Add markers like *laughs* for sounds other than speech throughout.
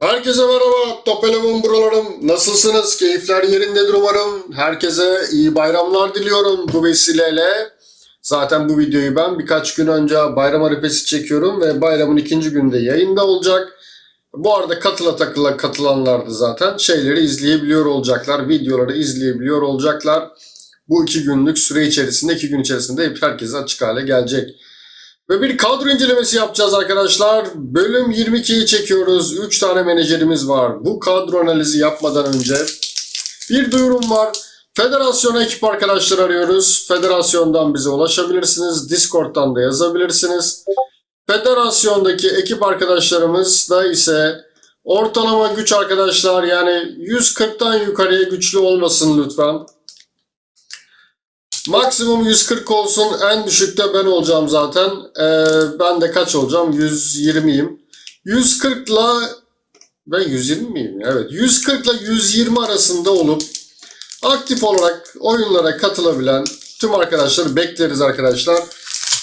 Herkese merhaba, Top Eleven buralarım. Nasılsınız? Keyifler yerindedir umarım. Herkese iyi bayramlar diliyorum bu vesileyle. Zaten bu videoyu ben birkaç gün önce bayram arifesi çekiyorum ve bayramın ikinci günde yayında olacak. Bu arada katıla takıla katılanlar da zaten şeyleri izleyebiliyor olacaklar, videoları izleyebiliyor olacaklar. Bu iki günlük süre içerisinde, iki gün içerisinde hep herkese açık hale gelecek. Ve bir kadro incelemesi yapacağız arkadaşlar. Bölüm 22'yi çekiyoruz. 3 tane menajerimiz var. Bu kadro analizi yapmadan önce bir duyurum var. Federasyona ekip arkadaşlar arıyoruz. Federasyondan bize ulaşabilirsiniz. Discord'dan da yazabilirsiniz. Federasyondaki ekip arkadaşlarımız da ise ortalama güç arkadaşlar yani 140'tan yukarıya güçlü olmasın lütfen. Maksimum 140 olsun. En düşükte ben olacağım zaten. Ee, ben de kaç olacağım? 120'yim. 140 ile ben 120 miyim? Evet. 140 ile 120 arasında olup aktif olarak oyunlara katılabilen tüm arkadaşları bekleriz arkadaşlar.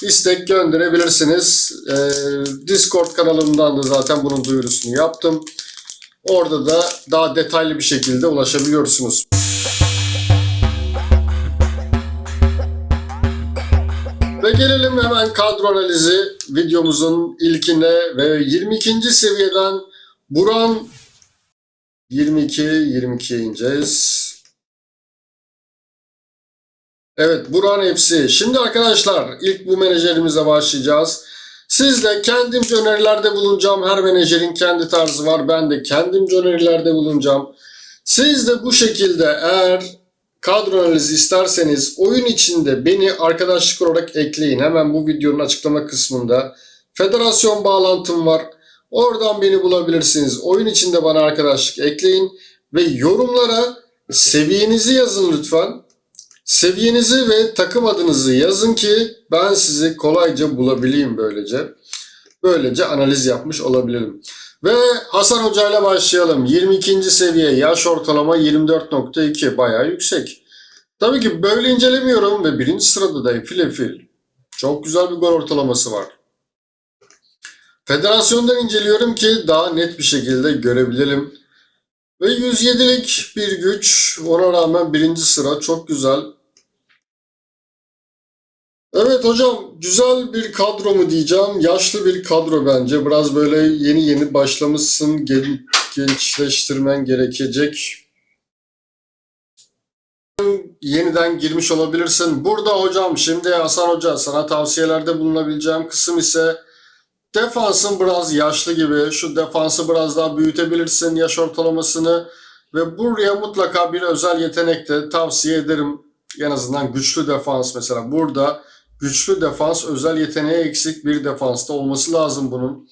İstek gönderebilirsiniz. Ee, Discord kanalımdan da zaten bunun duyurusunu yaptım. Orada da daha detaylı bir şekilde ulaşabiliyorsunuz. Ve gelelim hemen kadro analizi videomuzun ilkine ve 22. seviyeden Buran 22 22'ye ineceğiz. Evet Buran hepsi. Şimdi arkadaşlar ilk bu menajerimize başlayacağız. Sizle kendimce önerilerde bulunacağım. Her menajerin kendi tarzı var. Ben de kendimce önerilerde bulunacağım. Siz de bu şekilde eğer kadro analizi isterseniz oyun içinde beni arkadaşlık olarak ekleyin. Hemen bu videonun açıklama kısmında federasyon bağlantım var. Oradan beni bulabilirsiniz. Oyun içinde bana arkadaşlık ekleyin ve yorumlara seviyenizi yazın lütfen. Seviyenizi ve takım adınızı yazın ki ben sizi kolayca bulabileyim böylece. Böylece analiz yapmış olabilirim. Ve Hasan Hoca ile başlayalım. 22. seviye yaş ortalama 24.2 bayağı yüksek. Tabii ki böyle incelemiyorum ve birinci sırada da fil fil. Çok güzel bir gol ortalaması var. Federasyondan inceliyorum ki daha net bir şekilde görebilelim. Ve 107'lik bir güç. Ona rağmen birinci sıra çok güzel. Evet hocam güzel bir kadro mu diyeceğim. Yaşlı bir kadro bence. Biraz böyle yeni yeni başlamışsın. Gen- gençleştirmen gerekecek. Yeniden girmiş olabilirsin. Burada hocam şimdi Hasan Hoca sana tavsiyelerde bulunabileceğim kısım ise defansın biraz yaşlı gibi. Şu defansı biraz daha büyütebilirsin yaş ortalamasını. Ve buraya mutlaka bir özel yetenek de tavsiye ederim. En azından güçlü defans mesela. Burada güçlü defans özel yeteneği eksik bir defansta olması lazım bunun.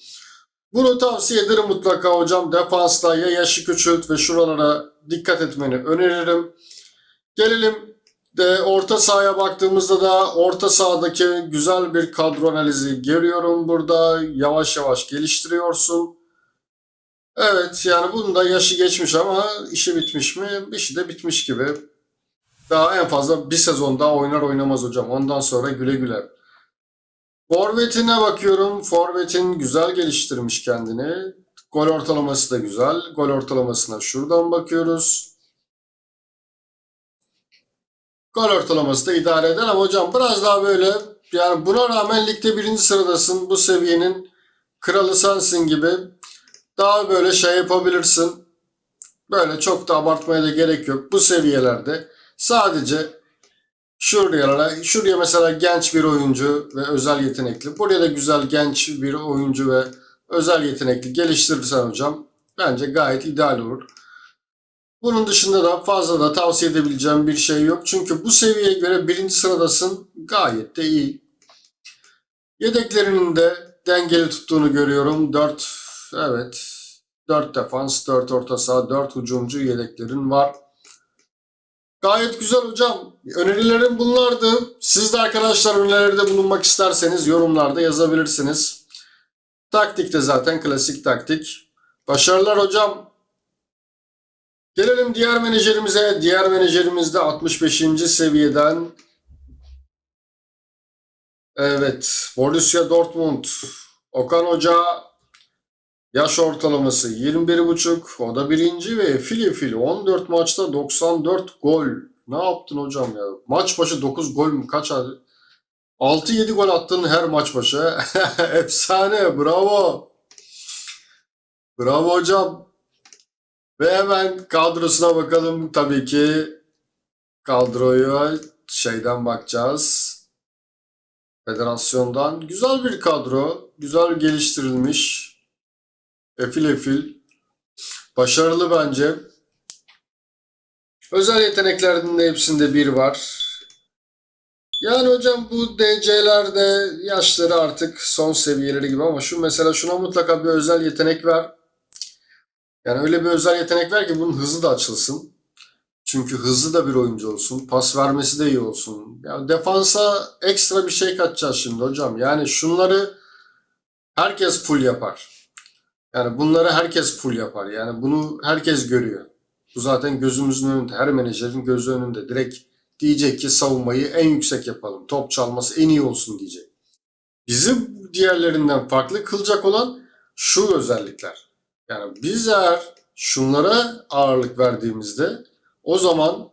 Bunu tavsiye ederim mutlaka hocam. Defansta ya yaşı küçült ve şuralara dikkat etmeni öneririm. Gelelim de orta sahaya baktığımızda da orta sahadaki güzel bir kadro analizi görüyorum burada. Yavaş yavaş geliştiriyorsun. Evet yani bunun da yaşı geçmiş ama işi bitmiş mi? İşi de bitmiş gibi. Daha en fazla bir sezon daha oynar oynamaz hocam. Ondan sonra güle güle. Forvet'ine bakıyorum. Forvet'in güzel geliştirmiş kendini. Gol ortalaması da güzel. Gol ortalamasına şuradan bakıyoruz. Gol ortalaması da idare eder ama hocam biraz daha böyle yani buna rağmen ligde birinci sıradasın. Bu seviyenin kralı sensin gibi. Daha böyle şey yapabilirsin. Böyle çok da abartmaya da gerek yok. Bu seviyelerde sadece şuraya, şuraya mesela genç bir oyuncu ve özel yetenekli. Buraya da güzel genç bir oyuncu ve özel yetenekli geliştirirsen hocam bence gayet ideal olur. Bunun dışında da fazla da tavsiye edebileceğim bir şey yok. Çünkü bu seviyeye göre birinci sıradasın. Gayet de iyi. Yedeklerinin de dengeli tuttuğunu görüyorum. 4 evet 4 defans, 4 orta saha, 4 hücumcu yedeklerin var. Gayet güzel hocam. Önerilerim bunlardı. Siz de arkadaşlar önerilerde bulunmak isterseniz yorumlarda yazabilirsiniz. Taktik de zaten klasik taktik. Başarılar hocam. Gelelim diğer menajerimize. Diğer menajerimiz de 65. seviyeden. Evet. Borussia Dortmund. Okan Hoca Yaş ortalaması 21,5. O da birinci ve efil efil 14 maçta 94 gol. Ne yaptın hocam ya? Maç başı 9 gol mü? Kaç hadi? 6-7 gol attın her maç başı. *laughs* Efsane. Bravo. Bravo hocam. Ve hemen kadrosuna bakalım. Tabii ki kadroya şeyden bakacağız. Federasyondan. Güzel bir kadro. Güzel geliştirilmiş. Efil efil. Başarılı bence. Özel yeteneklerinin de hepsinde bir var. Yani hocam bu DC'lerde yaşları artık son seviyeleri gibi ama şu mesela şuna mutlaka bir özel yetenek ver. Yani öyle bir özel yetenek ver ki bunun hızı da açılsın. Çünkü hızlı da bir oyuncu olsun. Pas vermesi de iyi olsun. Ya defansa ekstra bir şey katacağız şimdi hocam. Yani şunları herkes full yapar. Yani bunları herkes full yapar. Yani bunu herkes görüyor. Bu zaten gözümüzün önünde. Her menajerin gözü önünde. Direkt diyecek ki savunmayı en yüksek yapalım. Top çalması en iyi olsun diyecek. Bizim diğerlerinden farklı kılacak olan şu özellikler. Yani biz eğer şunlara ağırlık verdiğimizde o zaman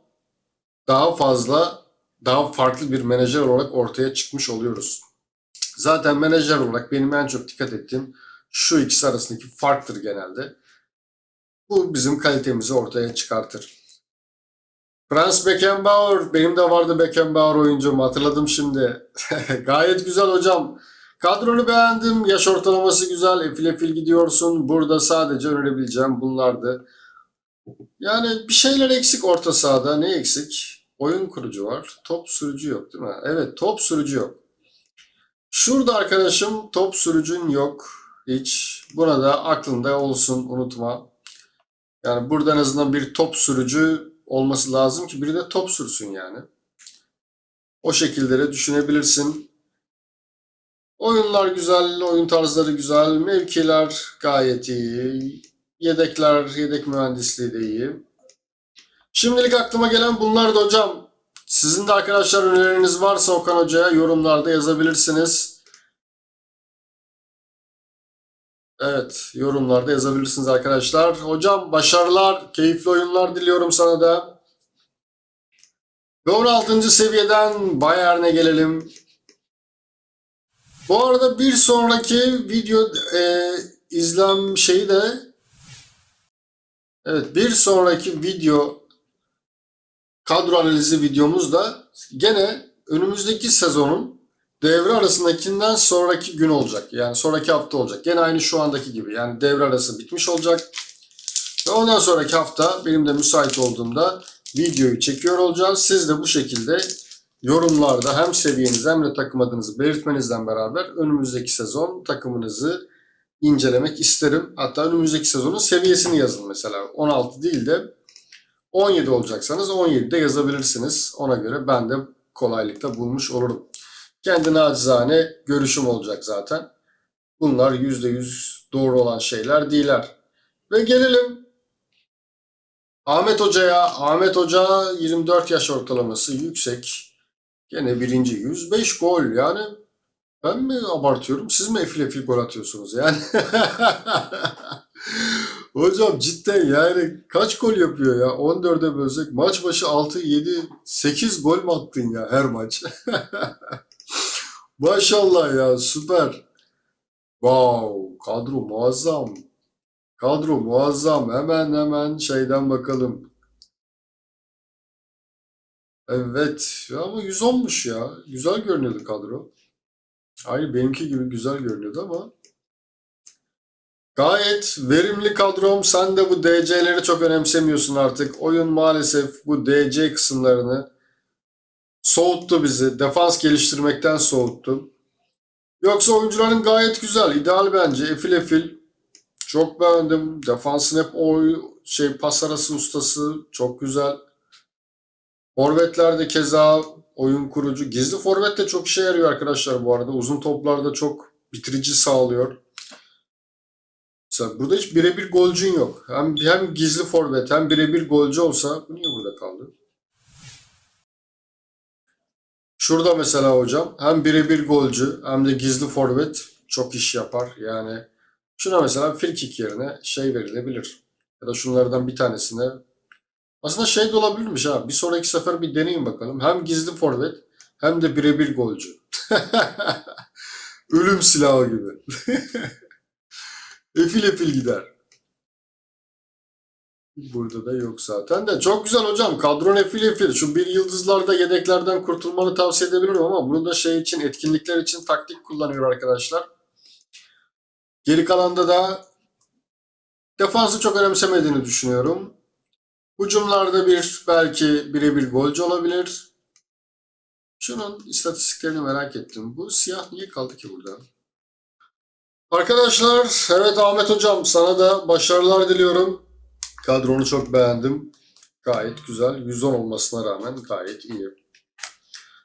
daha fazla, daha farklı bir menajer olarak ortaya çıkmış oluyoruz. Zaten menajer olarak benim en çok dikkat ettiğim şu ikisi arasındaki farktır genelde. Bu bizim kalitemizi ortaya çıkartır. Franz Beckenbauer, benim de vardı Beckenbauer oyuncum hatırladım şimdi. *laughs* Gayet güzel hocam. Kadronu beğendim, yaş ortalaması güzel, efil efil gidiyorsun. Burada sadece önerebileceğim bunlardı. Yani bir şeyler eksik orta sahada. Ne eksik? Oyun kurucu var. Top sürücü yok değil mi? Evet top sürücü yok. Şurada arkadaşım top sürücün yok. Hiç. Buna da aklında olsun unutma. Yani burada en azından bir top sürücü olması lazım ki biri de top sürsün yani. O şekilde de düşünebilirsin. Oyunlar güzel, oyun tarzları güzel, mevkiler gayet iyi. Yedekler, yedek mühendisliği de iyi. Şimdilik aklıma gelen bunlar da hocam. Sizin de arkadaşlar önerileriniz varsa Okan Hoca'ya yorumlarda yazabilirsiniz. Evet, yorumlarda yazabilirsiniz arkadaşlar. Hocam başarılar, keyifli oyunlar diliyorum sana da. Ve 16. seviyeden Bayern'e gelelim. Bu arada bir sonraki video e, izlem şeyi de Evet bir sonraki video kadro analizi videomuzda gene önümüzdeki sezonun devre arasındakinden sonraki gün olacak. Yani sonraki hafta olacak. Gene aynı şu andaki gibi. Yani devre arası bitmiş olacak. Ve ondan sonraki hafta benim de müsait olduğumda videoyu çekiyor olacağız. Siz de bu şekilde yorumlarda hem seviyenizi hem de takım adınızı belirtmenizden beraber önümüzdeki sezon takımınızı incelemek isterim. Hatta önümüzdeki sezonun seviyesini yazın mesela. 16 değil de 17 olacaksanız 17'de yazabilirsiniz. Ona göre ben de kolaylıkla bulmuş olurum. Kendi nacizane görüşüm olacak zaten. Bunlar %100 doğru olan şeyler değiller. Ve gelelim Ahmet Hoca'ya. Ahmet Hoca 24 yaş ortalaması yüksek. Gene birinci 105 gol yani ben mi abartıyorum? Siz mi efil efil gol atıyorsunuz yani? *laughs* Hocam cidden yani kaç gol yapıyor ya? 14'e bölsek maç başı 6, 7, 8 gol mü attın ya her maç? *laughs* Maşallah ya süper. Wow kadro muazzam. Kadro muazzam. Hemen hemen şeyden bakalım. Evet ama 110'muş ya. Güzel görünüyordu kadro. Hayır benimki gibi güzel görünüyordu ama gayet verimli kadrom. Sen de bu DC'leri çok önemsemiyorsun artık. Oyun maalesef bu DC kısımlarını soğuttu bizi. Defans geliştirmekten soğuttu. Yoksa oyuncuların gayet güzel. ideal bence. Efil efil. Çok beğendim. Defansın hep o şey pas arası ustası. Çok güzel. Forvetler de keza oyun kurucu. Gizli forvet de çok işe yarıyor arkadaşlar bu arada. Uzun toplarda çok bitirici sağlıyor. Mesela burada hiç birebir golcün yok. Hem, hem gizli forvet hem birebir golcü olsa bu niye burada kaldı? Şurada mesela hocam hem birebir golcü hem de gizli forvet çok iş yapar. Yani Şuna mesela free kick yerine şey verilebilir. Ya da şunlardan bir tanesine. Aslında şey de olabilirmiş ha. Bir sonraki sefer bir deneyin bakalım. Hem gizli forvet hem de birebir golcü. *laughs* Ölüm silahı gibi. *laughs* efil efil gider. Burada da yok zaten de. Çok güzel hocam. Kadron efil efil. Şu bir yıldızlarda yedeklerden kurtulmanı tavsiye edebilirim ama bunu da şey için, etkinlikler için taktik kullanıyor arkadaşlar. Geri kalanda da defansı çok önemsemediğini düşünüyorum. Hücumlarda bir belki birebir golcü olabilir. Şunun istatistiklerini merak ettim. Bu siyah niye kaldı ki burada? Arkadaşlar, evet Ahmet Hocam sana da başarılar diliyorum. Kadronu çok beğendim. Gayet güzel. 110 olmasına rağmen gayet iyi.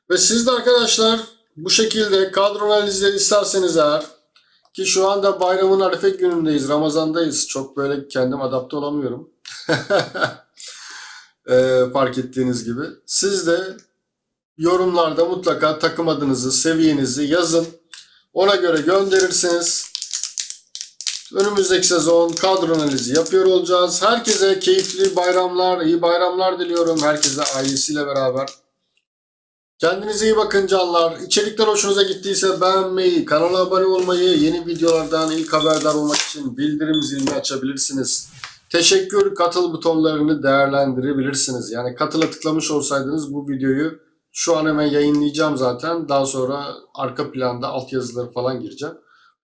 Ve siz de arkadaşlar bu şekilde kadro analizleri isterseniz eğer ki şu anda bayramın Arife günündeyiz, Ramazan'dayız. Çok böyle kendim adapte olamıyorum. *laughs* Ee, fark ettiğiniz gibi. Siz de yorumlarda mutlaka takım adınızı, seviyenizi yazın. Ona göre gönderirsiniz. Önümüzdeki sezon kadro analizi yapıyor olacağız. Herkese keyifli bayramlar, iyi bayramlar diliyorum. Herkese ailesiyle beraber. Kendinize iyi bakın canlar. İçerikler hoşunuza gittiyse beğenmeyi, kanala abone olmayı, yeni videolardan ilk haberdar olmak için bildirim zilini açabilirsiniz. Teşekkür, katıl butonlarını değerlendirebilirsiniz. Yani katıla tıklamış olsaydınız bu videoyu şu an hemen yayınlayacağım zaten. Daha sonra arka planda altyazıları falan gireceğim.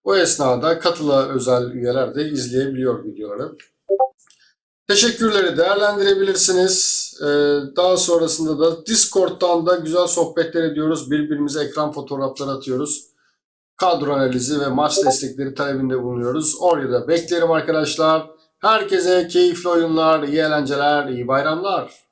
O esnada katıla özel üyeler de izleyebiliyor videoları. Teşekkürleri değerlendirebilirsiniz. Ee, daha sonrasında da Discord'dan da güzel sohbetler ediyoruz. Birbirimize ekran fotoğrafları atıyoruz. Kadro analizi ve maç destekleri talebinde bulunuyoruz. Oraya da beklerim arkadaşlar. Herkese keyifli oyunlar, iyi eğlenceler, iyi bayramlar.